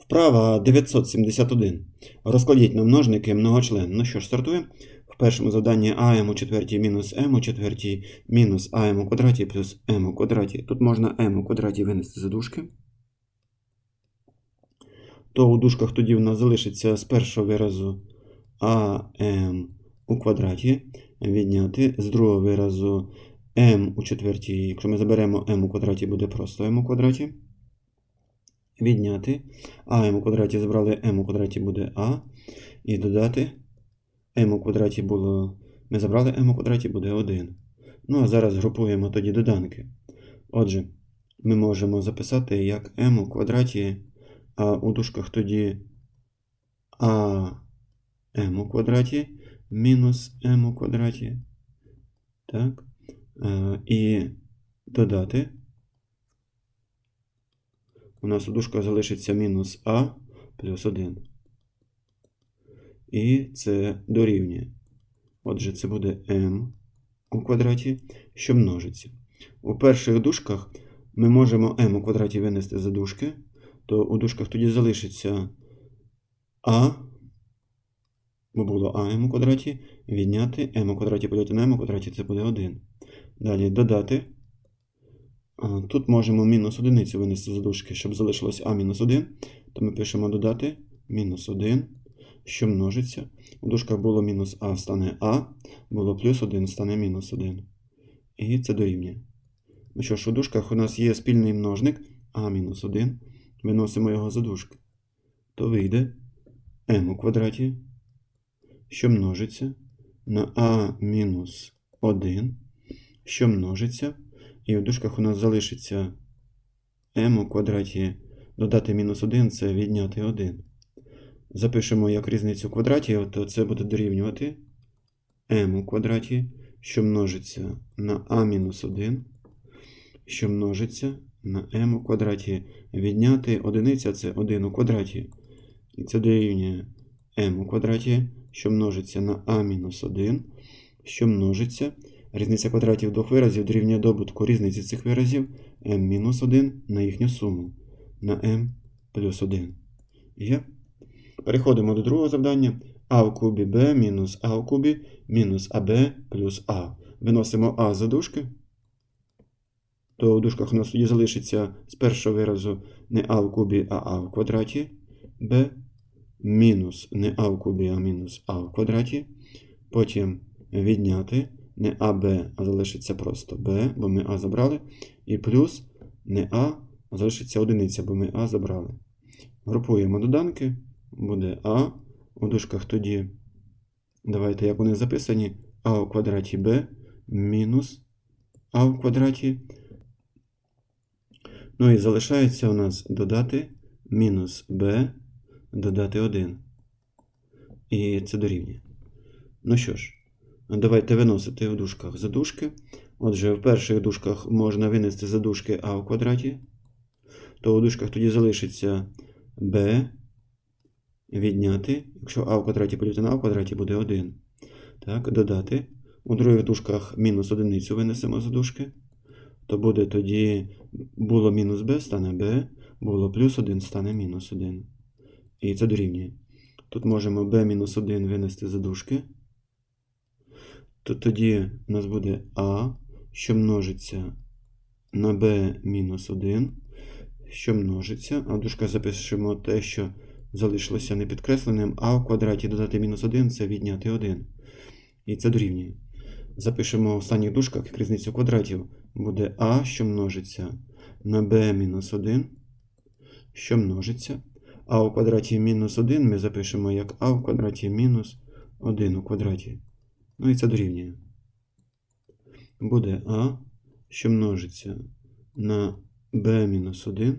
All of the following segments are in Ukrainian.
Вправа 971. Розкладіть на множники многочлен. Ну що ж, стартуємо. В першому заданні АМ у четвертій мінус М у четвертій мінус АМ у квадраті плюс М у квадраті. Тут можна М у квадраті винести за дужки. То у дужках тоді в нас залишиться з першого виразу АМ у квадраті відняти. З другого виразу М у четвертій. Якщо ми заберемо М у квадраті, буде просто М у квадраті відняти. А м у квадраті забрали m у квадраті буде а. І додати m у квадраті було. Ми забрали m у квадраті буде 1. Ну, а зараз групуємо тоді доданки. Отже, ми можемо записати як m у квадраті, а у дужках тоді а m у квадраті мінус m у квадраті. Так. Е, І додати у нас у дужках залишиться мінус а плюс 1. І це дорівнює. Отже, це буде m у квадраті, що множиться. У перших дужках ми можемо m у квадраті винести за дужки, то у дужках тоді залишиться а, бо було am у квадраті, відняти m у квадраті поділити на m у квадраті це буде 1. Далі додати. А, Тут можемо мінус одиницю винести за дужки, щоб залишилось а мінус 1. То ми пишемо додати мінус 1, що множиться. У дужках було мінус а стане а, було плюс 1 стане мінус 1. І це дорівнює. Ну що ж, у дужках у нас є спільний множник а мінус 1. Виносимо його за дужки. То вийде m у квадраті, що множиться на а мінус 1, що множиться. І в дужках у нас залишиться m у квадраті додати мінус 1 це відняти 1. Запишемо як різницю в квадраті, то це буде дорівнювати m у квадраті, що множиться на а мінус 1, що множиться на m у квадраті відняти одиниця це 1 у квадраті. І це дорівнює m у квадраті, що множиться на а мінус 1, що множиться. Різниця квадратів двох виразів дорівнює добутку різниці цих виразів m-1 на їхню суму на m плюс 1. Є. Переходимо до другого завдання. а у кубі b мінус а у кубі мінус аб плюс а. Виносимо а за дужки. То у дужках у нас тоді залишиться з першого виразу не а в кубі, а а в квадраті b мінус не а в кубі, а мінус а в квадраті. Потім відняти не АБ, а залишиться просто Б, бо ми А забрали. І плюс не А, а залишиться одиниця, бо ми А забрали. Групуємо доданки, буде А. У дужках тоді, давайте, як вони записані, А у квадраті Б мінус А у квадраті. Ну і залишається у нас додати мінус Б, додати 1. І це дорівнює. Ну що ж. Давайте виносити в дужках задушки. Отже, в перших дужках можна винести задушки а в квадраті. То у дужках тоді залишиться b відняти. Якщо а в квадраті поділити на а в квадраті буде 1. Так, додати. У других дужках мінус одиницю винесемо за дужки. То буде тоді було мінус b, стане b, було плюс 1, стане мінус 1. І це дорівнює. Тут можемо b-1 винести за дужки то тоді у нас буде А, що множиться на b мінус 1, що множиться, а в дужках запишемо те, що залишилося непідкресленим, а в квадраті додати мінус 1 це відняти 1. І це дорівнює. Запишемо в останніх дужках як різницю квадратів. Буде А, що множиться на b мінус 1, що множиться. А у квадраті мінус 1 ми запишемо як А в квадраті мінус 1 у квадраті. Ну і це дорівнює. Буде А, що множиться на b-1,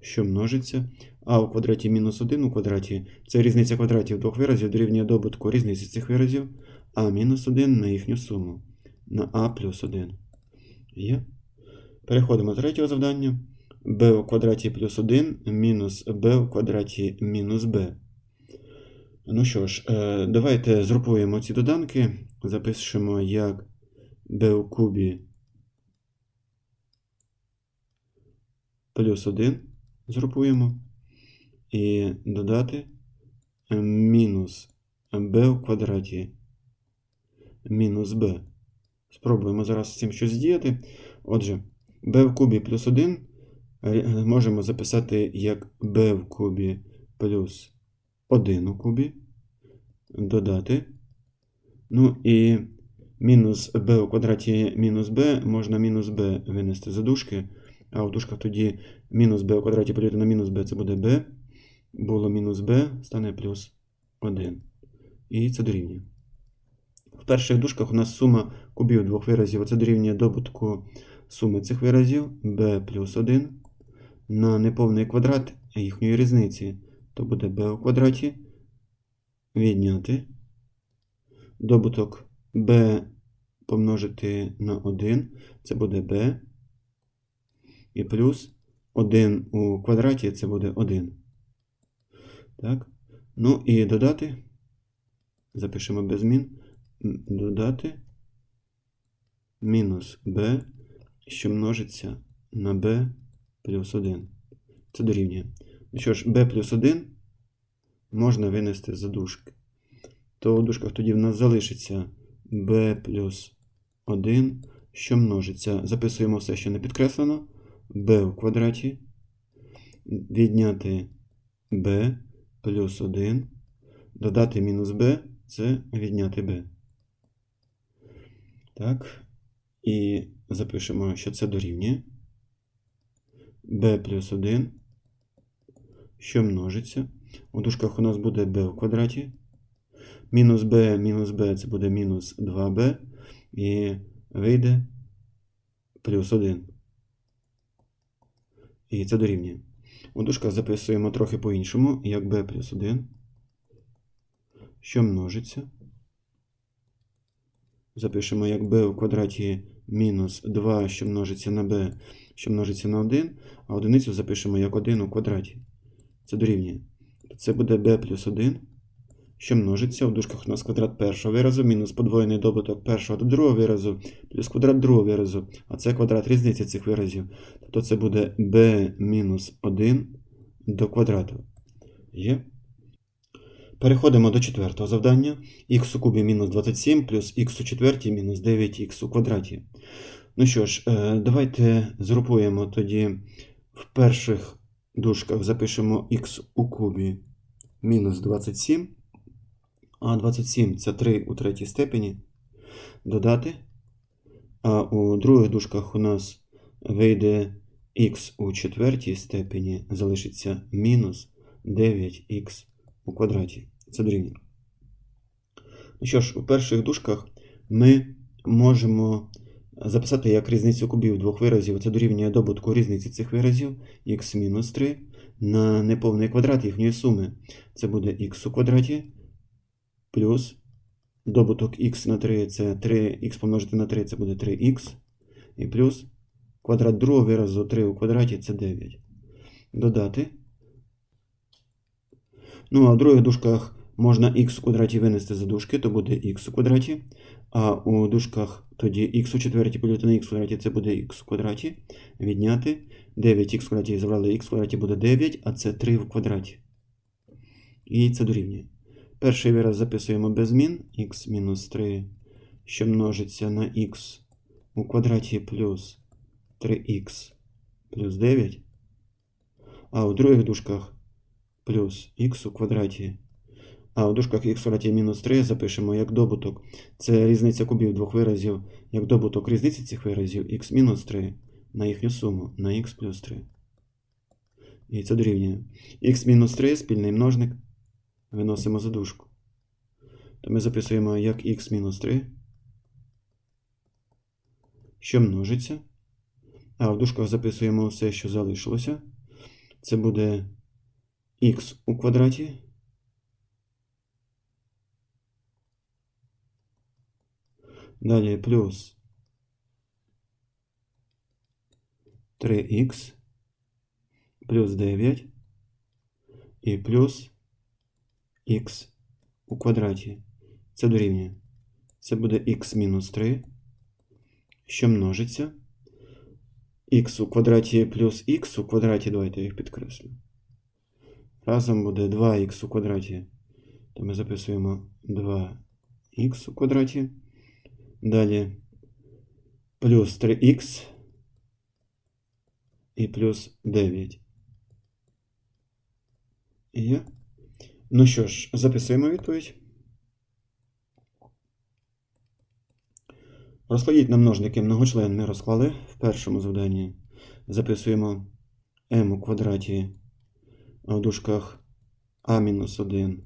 що множиться. А у квадраті мінус 1 у квадраті це різниця квадратів двох виразів дорівнює добутку різниці цих виразів а мінус 1 на їхню суму на а плюс 1. Є. Переходимо до третього завдання. b у квадраті плюс 1 мінус b у квадраті мінус b. Ну що ж, е, давайте згрупуємо ці доданки, запишемо як b у кубі плюс 1 згрупуємо. і додати мінус b у квадраті мінус b. Спробуємо зараз з цим щось здіяти. Отже, b в кубі плюс 1 е, можемо записати як b в кубі плюс 1 у кубі. Додати. Ну і мінус b у квадраті мінус b можна мінус b винести за дужки. А у дужках тоді мінус b у квадраті поділити на мінус b це буде b. Було мінус b, стане плюс 1. І це дорівнює. В перших дужках у нас сума кубів двох виразів. Оце дорівнює добутку суми цих виразів b плюс 1 на неповний квадрат їхньої різниці. То буде b у квадраті. Відняти. Добуток b помножити на 1. Це буде b. І плюс 1 у квадраті це буде 1. Так. Ну і додати. Запишемо без змін. Додати мінус b, що множиться на b плюс 1. Це дорівнює. Що ж, b плюс 1 можна винести за дужки. То у дужках тоді в нас залишиться b плюс 1, що множиться. Записуємо все, що не підкреслено. b в квадраті. Відняти b плюс 1. Додати мінус b це відняти b. Так. І запишемо, що це дорівнює. b плюс 1, що множиться. У дужках у нас буде b в квадраті. Мінус b, мінус b це буде мінус 2b. І вийде плюс 1. І це дорівнює. У дужках записуємо трохи по-іншому, як b плюс 1, що множиться. Запишемо як b в квадраті мінус 2, що множиться на b, що множиться на 1, а одиницю запишемо як 1 у квадраті. Це дорівнює. Це буде b плюс 1, що множиться. У дужках у нас квадрат першого виразу, мінус подвоєний добуток першого до другого виразу, плюс квадрат другого виразу, а це квадрат різниці цих виразів. Тобто це буде b мінус 1 до квадрату. Є. Переходимо до четвертого завдання. х у кубі мінус 27 плюс х у четвертій мінус 9х у квадраті. Ну що ж, е, давайте згрупуємо тоді в перших дужках запишемо х у кубі мінус 27. А 27 це 3 у третій степені. Додати. А у других дужках у нас вийде х у четвертій степені, залишиться мінус 9х у квадраті. Це дорівнює. Ну що ж, у перших дужках ми можемо записати як різницю кубів двох виразів. Це дорівнює добутку різниці цих виразів х-3 на неповний квадрат їхньої суми. Це буде х у квадраті плюс добуток х на 3 це 3х помножити на 3 це буде 3х. І плюс квадрат другого виразу 3 у квадраті це 9. Додати. Ну, а в других дужках можна х у квадраті винести за дужки, то буде х у квадраті. А у дужках тоді х у четвертій поділити на х у квадраті це буде х у квадраті. Відняти 9х в квадраті забрали х в квадраті буде 9, а це 3 в квадраті. І це дорівнює. Перший вираз записуємо без змін х мінус 3, що множиться на х у квадраті плюс 3х плюс 9. А у других дужках плюс х у квадраті. А у дужках х в квадраті мінус 3 запишемо як добуток. Це різниця кубів двох виразів, як добуток різниці цих виразів х мінус 3 на їхню суму на х плюс 3. І це дорівнює. х мінус 3 спільний множник. Виносимо за дужку. То ми записуємо як х мінус 3, що множиться. А в дужках записуємо все, що залишилося. Це буде х у квадраті. Далі плюс 3х плюс 9 і плюс х у квадраті. Це дорівнює. Це буде х мінус 3, що множиться. х у квадраті плюс х у квадраті, давайте їх підкреслю. разом буде 2х у квадраті. То ми записуємо 2х у квадраті. Далі плюс 3х і плюс 9. Є. Ну що ж, записуємо відповідь. Розкладіть на множники многочлен ми розклали в першому завданні. Записуємо m у квадраті в дужках a-1,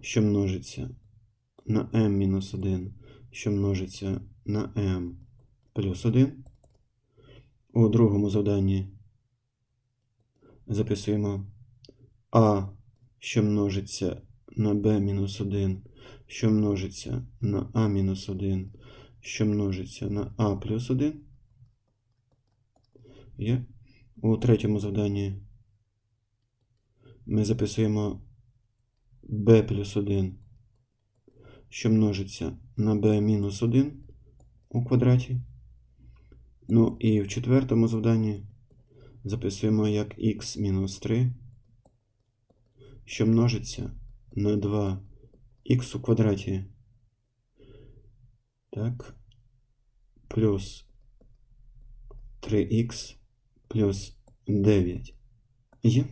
що множиться на m-1, що множиться на m плюс 1. У другому завданні записуємо а, що множиться на b-1, що множиться на a-1, що множиться на а плюс 1. Є. У третьому завданні ми записуємо b плюс 1, що множиться на b мінус 1 у квадраті. Ну і в четвертому завданні записуємо як x-3, що множиться на 2х у квадраті. Так. Плюс 3х плюс 9. Є.